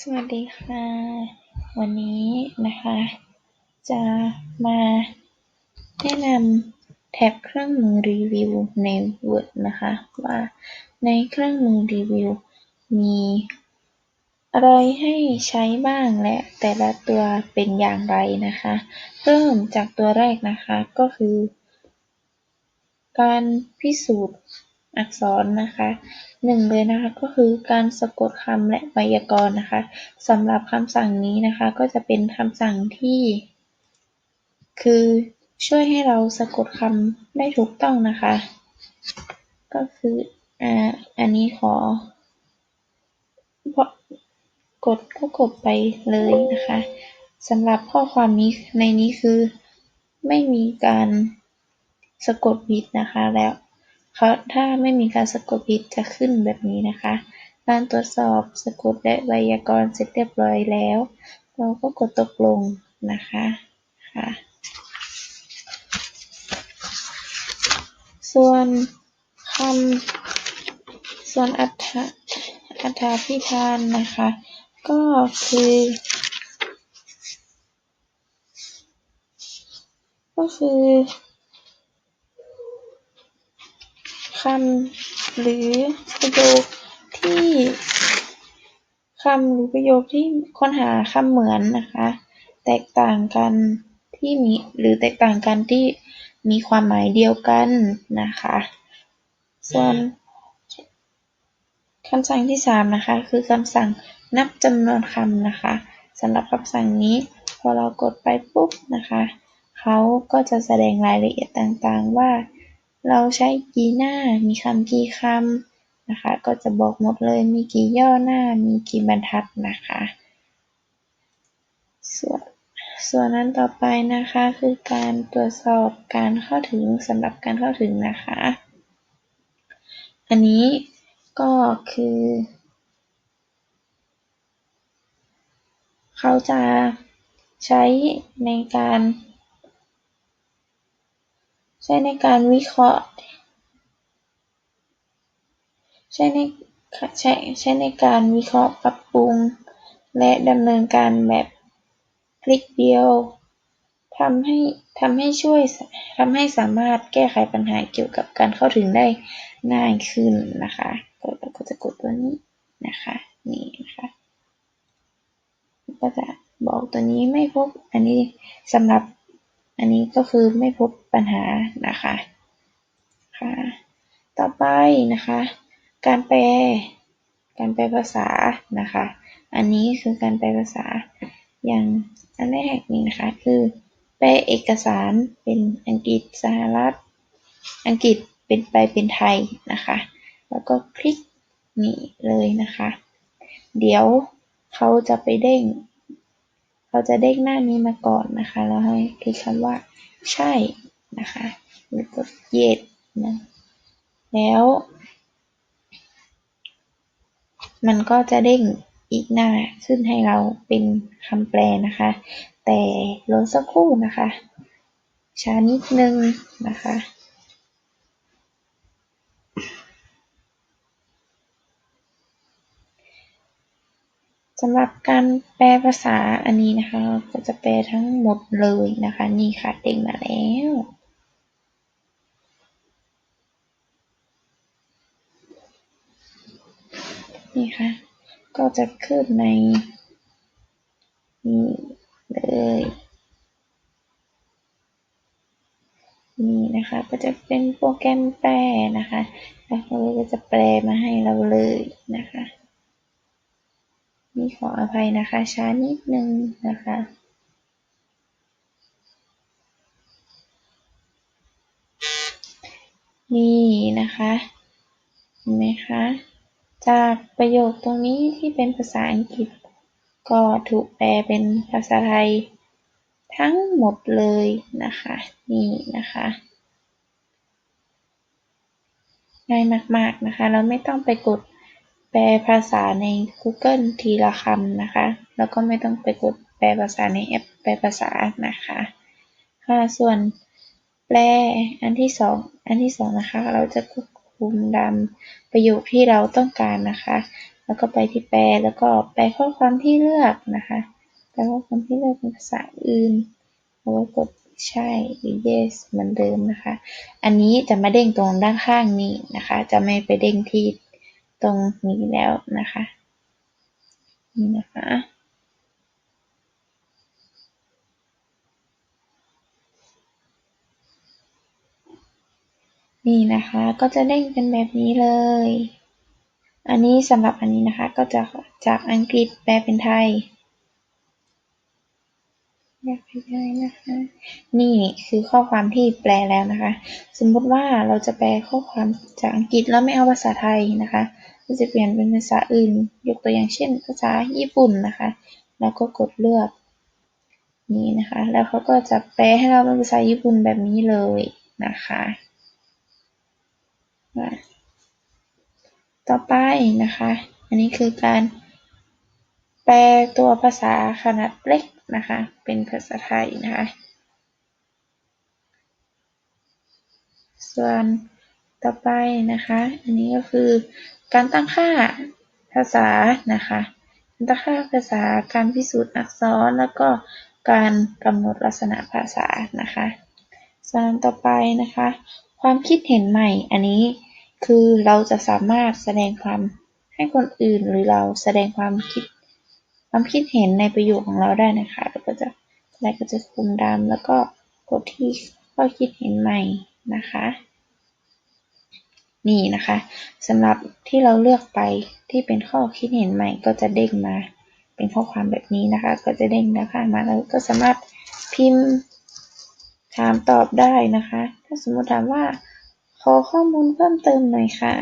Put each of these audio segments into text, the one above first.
สวัสดีค่ะ วันนี้นะคะ จะมาแนะนำแท็บเครื่องมือรีวิวใน Word นะคะ ว่าในเครื่องมือรีวิว มีอะไรให้ใช้บ้างและแต่ละตัวเป็นอย่างไรนะคะ เริ่มจากตัวแรกนะคะก็คือ การพิสูจน์ อักษรนะคะหนึ่งเลยนะคะก็คือการสะกดคำและไวยากรณ์นะคะสำหรับคำสั่งนี้นะคะก็จะเป็นคำสั่งที่ คือช่วยให้เราสะกดคำได้ถูกต้องนะคะ ก็คืออ่าอันนี้ขอกดก็กดไปเลยนะคะสำหรับข้อความนี้ในนี้คือไม่มีการสะกดผิดนะคะแล้ว เขาถ้าไม่มีการสะกดผิดจะขึ้นแบบนี้นะคะ การตรวจสอบสะกดและไวยากรณ์เสร็จเรียบร้อยแล้ว เราก็กดตกลงนะคะค่ะส่วนคำส่วนอัฐอัฐาพิธานนะคะ ก็คือ ก็คือ คำหรือประโยคที่คำหรือประโยคที่ค้นหาคำเหมือนนะคะ แตกต่างกันที่มีหรือแตกต่างกันที่มีความหมายเดียวกันนะคะ ส่วนคำสั่งที่สามนะคะ คือคำสั่งนับจำนวนคำนะคะสำหรับคำสั่งนี้พอเรากดไปปุ๊บนะคะ เขาก็จะแสดงรายละเอียดต่างๆว่า เราใช้กี่หน้า มีคำกี่คำนะคะ ก็จะบอกหมดเลย มีกี่ย่อหน้า มีกี่บรรทัดนะคะ ส่วนส่วนนั้นต่อไปนะคะคือการตรวจสอบการเข้าถึงสำหรับการเข้าถึงนะคะ อันนี้ก็คือ เขาจะใช้ในการ ใช้ในการวิเคราะห์ใช้ในใช้ใช้ในการวิเคราะห์ ปรับปรุง และดำเนินการแบบคลิกเดียวทำให้ทำให้ช่วยทำให้สามารถแก้ไขปัญหาเกี่ยวกับการเข้าถึงได้ง่ายขึ้นนะคะเราก็จะกดตัวนี้นะคะ นี่นะคะก็จะบอกตัวนี้ไม่พบอันนี้สำหรับ อันนี้ก็คือไม่พบปัญหานะคะค่ะต่อไปนะคะ การแปล การแปลภาษานะคะ อันนี้คือการแปลภาษาอย่างอันแรกนี่นะคะคือ แปลเอกสารเป็นอังกฤษสหรัฐ อังกฤษเป็นไปเป็นไทยนะคะ แล้วก็คลิกนี่เลยนะคะ เดี๋ยวเขาจะไปเด้ง เราจะเด้งหน้านี้มาก่อนนะคะ แล้วให้คลิกคำว่าใช่นะคะหรือกด yes นะแล้วมันก็จะเด้งอีกหน้าขึ้นให้เราเป็นคำแปลนะคะ แต่รอสักครู่นะคะ ช้านิดนึงนะคะ สำหรับการแปลภาษาอันนี้นะคะก็จะแปลทั้งหมดเลยนะคะ นี่ค่ะเด้งมาแล้วนี่ค่ะ ก็จะขึ้นในนี่เลย นี่นะคะ ก็จะเป็นโปรแกรมแปลนะคะ แล้วเขาก็จะแปลมาให้เราเลยนะคะ นี่ขออภัยนะคะ ช้านิดนึงนะคะนี่นะคะเห็นไหมคะ จากประโยคตรงนี้ที่เป็นภาษาอังกฤษ ก็ถูกแปลเป็นภาษาไทย ทั้งหมดเลยนะคะ นี่นะคะ ง่ายมาก ๆ นะคะ เราไม่ต้องไปกด แปลภาษาใน Google ทีละคำนะคะ แล้วก็ไม่ต้องไปกดแปลภาษาในแอปแปลภาษานะคะ ค่ะ ส่วนแปลอันที่สองอันที่สองนะคะ เราจะควบคุมดำประโยคที่เราต้องการนะคะ แล้วก็ไปที่แปลแล้วก็แปลข้อความที่เลือกนะคะ แปลข้อความที่เลือกเป็นภาษาอื่นแล้วก็กดใช่หรือ yes เหมือนเดิมนะคะ อันนี้จะมาเด้งตรงด้านข้างนี้นะคะ จะไม่ไปเด้งที่ ตรงนี้แล้วนะคะ นี่นะคะ นี่นะคะก็จะเด้งเป็นแบบนี้เลย อันนี้สำหรับอันนี้นะคะก็จะจากอังกฤษแปลเป็นไทยอยากไปได้นะคะ นี่คือข้อความที่แปลแล้วนะคะ สมมุติว่าเราจะแปลข้อความจากอังกฤษแล้วไม่เอาภาษาไทยนะคะ เราจะเปลี่ยนเป็นภาษาอื่น ยกตัวอย่างเช่น ภาษาญี่ปุ่นนะคะแล้วก็กดเลือก นี่นะคะ แล้วเขาก็จะแปลให้เราเป็นภาษาญี่ปุ่นแบบนี้เลยนะคะต่อไปนะคะ อันนี้คือการแปลตัวภาษาขนาดเล็กนะคะ เป็นภาษาไทยนะคะ ส่วน ต่อไปนะคะ อันนี้ก็คือการตั้งค่าภาษานะคะการตั้งค่าภาษา การพิสูจน์อักษร แล้วก็การกำหนดลักษณะภาษานะคะส่วนต่อไปนะคะ ความคิดเห็นใหม่ อันนี้คือเราจะสามารถแสดงความให้คนอื่นหรือเราแสดงความคิด ความคิดเห็นในประโยคของเราได้นะคะ เราก็จะแล้วก็จะคุมดำแล้วก็กดที่ข้อคิดเห็นใหม่นะคะ นี่นะคะสำหรับที่เราเลือกไปที่เป็นข้อคิดเห็นใหม่ก็จะเด้งมา เป็นข้อความแบบนี้นะคะ ก็จะเด้งนะคะมาแล้วก็สามารถพิมพ์ถามตอบได้นะคะ ถ้าสมมติถามว่าขอข้อมูลเพิ่มเติมหน่อยค่ะ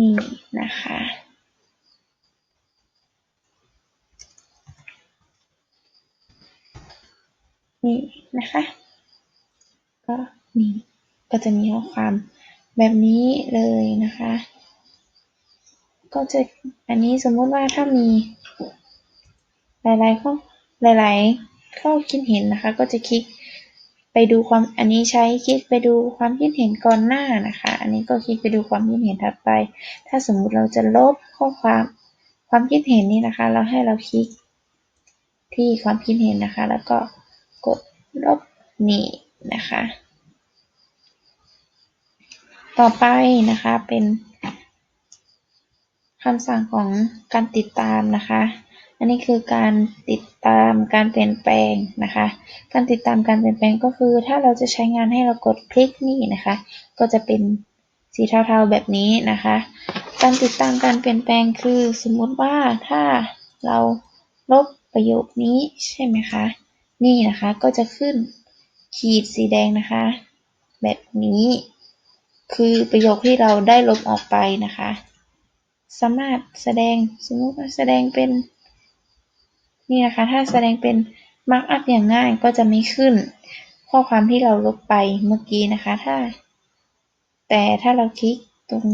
นี่นะคะนี่นะคะ ก็นี่ก็จะมีข้อความแบบนี้เลยนะคะ ก็จะอันนี้สมมติว่าถ้ามี หลายๆข้อหลาย ๆ ข้อคิดเห็นนะคะ ก็จะคลิก ไปดูความอันนี้ใช้คลิกไปดูความคิดเห็นก่อนหน้านะคะ อันนี้ก็คลิกไปดูความคิดเห็นถัดไป ถ้าสมมุติเราจะลบข้อความความคิดเห็นนี้นะคะ เราให้เราคลิกที่ความคิดเห็นนะคะ แล้วก็กดลบนี่นะคะ ต่อไปนะคะเป็นคำสั่งของการติดตามนะคะ อันนี้คือการติดตามการเปลี่ยนแปลงนะคะ การติดตามการเปลี่ยนแปลงก็คือ ถ้าเราจะใช้งานให้เรากดคลิกนี่นะคะ ก็จะเป็นสีเทาๆแบบนี้นะคะ การติดตามการเปลี่ยนแปลงคือสมมุติว่าถ้าเราลบประโยคนี้ใช่ไหมคะ นี่นะคะก็จะขึ้นขีดสีแดงนะคะ แบบนี้ คือประโยคที่เราได้ลบออกไปนะคะ สามารถแสดงสมมติว่าแสดงเป็น นี่นะคะ ถ้าแสดงเป็นมาร์กอัพอย่างง่ายก็จะไม่ขึ้น ข้อความที่เราลบไปเมื่อกี้นะคะ ถ้า แต่ถ้าเราคลิกตรง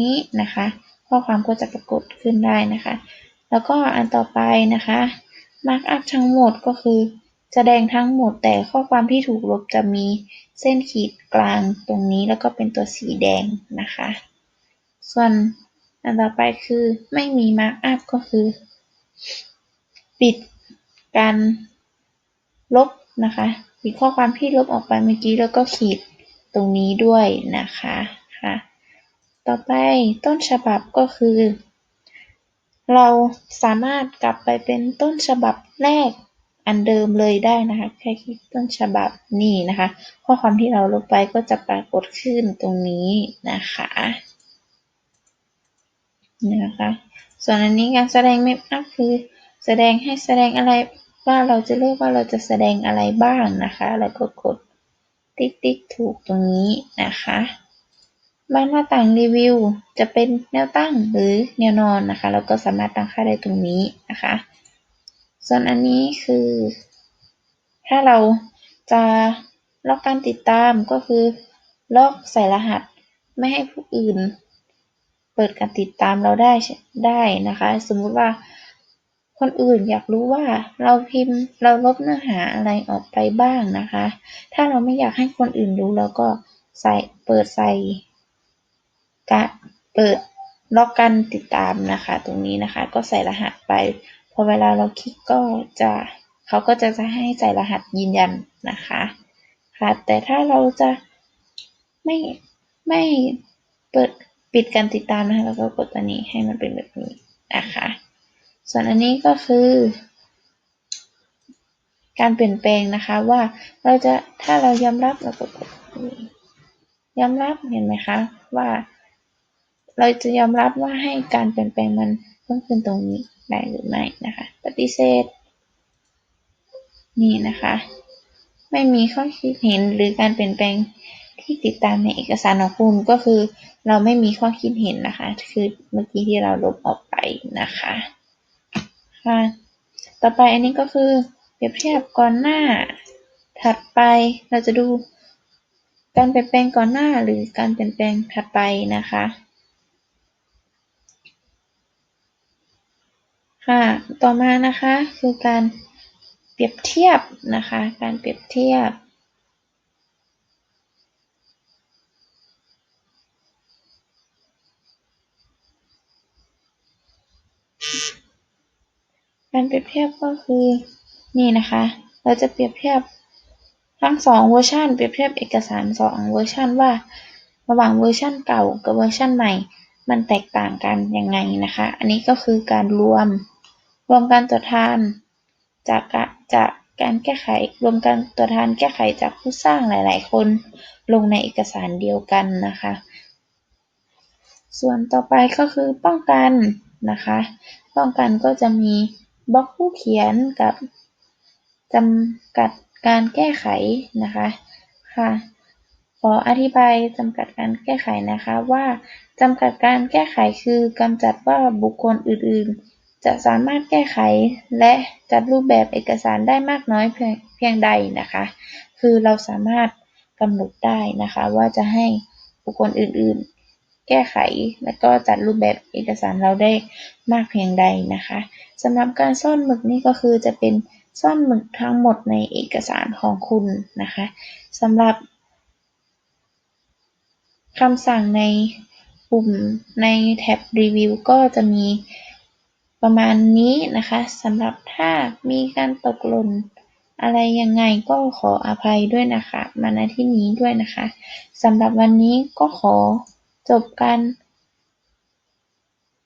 นี้นะคะ ข้อความก็จะปรากฏขึ้นได้นะคะ แล้วก็อันต่อไปนะคะมาร์กอัพทั้งหมดก็คือ แสดงทั้งหมดแต่ข้อความที่ถูกลบจะมีเส้นขีดกลางตรงนี้แล้วก็เป็นตัวสีแดงนะคะ ส่วนอันต่อไปคือไม่มีมาร์กอัพก็คือ ปิดการลบนะคะปิดข้อความที่ลบออกไปเมื่อกี้แล้วก็ขีดตรงนี้ด้วยนะคะค่ะ ต่อไปต้นฉบับก็คือ เราสามารถกลับไปเป็นต้นฉบับแรกอันเดิมเลยได้นะคะแค่คลิกต้นฉบับนี่นะคะ ข้อความที่เราลบไปก็จะปรากฏขึ้นตรงนี้นะคะนะคะ ส่วนอันนี้การแสดงเมพอัพคือ แสดงให้แสดงอะไรว่าเราจะเลือกว่าเราจะแสดงอะไรบ้างนะคะ แล้วก็กดติ๊กติ๊กถูกตรงนี้นะคะบางหน้าต่างรีวิวจะเป็นแนวตั้งหรือแนวนอนนะคะเราก็สามารถตั้งค่าได้ตรงนี้นะคะ ส่วนอันนี้คือ ถ้าเราจะล็อกการติดตามก็คือ ล็อกใส่รหัสไม่ให้ผู้อื่น เปิดการติดตามเราได้ได้นะคะ สมมุติว่า คนอื่นอยากรู้ว่าเราพิมพ์เราลบเนื้อหาอะไรออกไปบ้างนะคะ ถ้าเราไม่อยากให้คนอื่นรู้เราก็ใส่เปิดใส่กะเปิดล็อกการติดตามนะคะ ตรงนี้นะคะ ก็ใส่รหัสไป พอเวลาเราคลิกก็จะเขาก็จะจะให้ใส่รหัสยืนยันนะคะค่ะแต่ถ้าเราจะไม่ไม่เปิดปิดการติดตามนะคะแล้วก็กดตัวนี้ให้มันเป็นแบบนี้นะคะ ส่วนอันนี้ก็คือ การเปลี่ยนแปลงนะคะว่าเราจะถ้าเรายอมรับเราก็กดยอมรับเห็นไหมคะว่า เราจะยอมรับว่าให้การเปลี่ยนแปลงมันเพิ่มขึ้นตรงนี้ได้หรือไม่นะคะ ปฏิเสธ นี่นะคะ ไม่มีข้อคิดเห็นหรือการเปลี่ยนแปลงที่ติดตามในเอกสารของคุณก็คือ เราไม่มีข้อคิดเห็นนะคะ คือเมื่อกี้ที่เราลบออกไปนะคะ ค่ะ ต่อไปอันนี้ก็คือเปรียบเทียบก่อนหน้า ถัดไปเราจะดูการเปลี่ยนแปลงก่อนหน้าหรือการเปลี่ยนแปลงถัดไปนะคะ ค่ะ ต่อมานะคะคือการเปรียบเทียบนะคะ การเปรียบเทียบ การเปรียบเทียบก็คือ นี่นะคะ เราจะเปรียบเทียบทั้งสองเวอร์ชันเปรียบเทียบเอกสารสองเวอร์ชันว่า ระหว่างเวอร์ชันเก่ากับเวอร์ชันใหม่ มันแตกต่างกันยังไงนะคะ อันนี้ก็คือการรวม รวมการตรวจทานจากจากการแก้ไขรวมการตรวจทานแก้ไขจากผู้สร้างหลาย ๆ คนลงในเอกสารเดียวกันนะคะ ส่วนต่อไปก็คือป้องกันนะคะ ป้องกันก็จะมี บล็อกผู้เขียนกับจำกัดการแก้ไขนะคะ ค่ะ ขออธิบายจำกัดการแก้ไขนะคะว่าจำกัดการแก้ไขคือกำจัดว่าบุคคลอื่นๆ จะสามารถแก้ไขและจัดรูปแบบเอกสารได้มากน้อยเพียงใดนะคะ คือเราสามารถกำหนดได้นะคะว่าจะให้บุคคลอื่นๆ แก้ไข และก็จัดรูปแบบเอกสารเราได้มากเพียงใดนะคะสำหรับการซ่อนหมึกนี่ก็คือจะเป็นซ่อนหมึกทั้งหมดในเอกสารของคุณนะคะสำหรับคำสั่งในปุ่มในแท็บรีวิวก็จะมีประมาณนี้นะคะสำหรับถ้ามีการตกหล่นอะไรยังไงก็ขออภัยด้วยนะคะ มาณที่นี้ด้วยนะคะสำหรับวันนี้ก็ขอ จบการ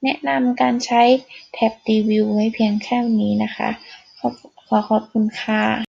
แนะนำการใช้แท็บรีวิวไว้เพียงแค่นี้นะคะ ขอขอบคุณค่ะ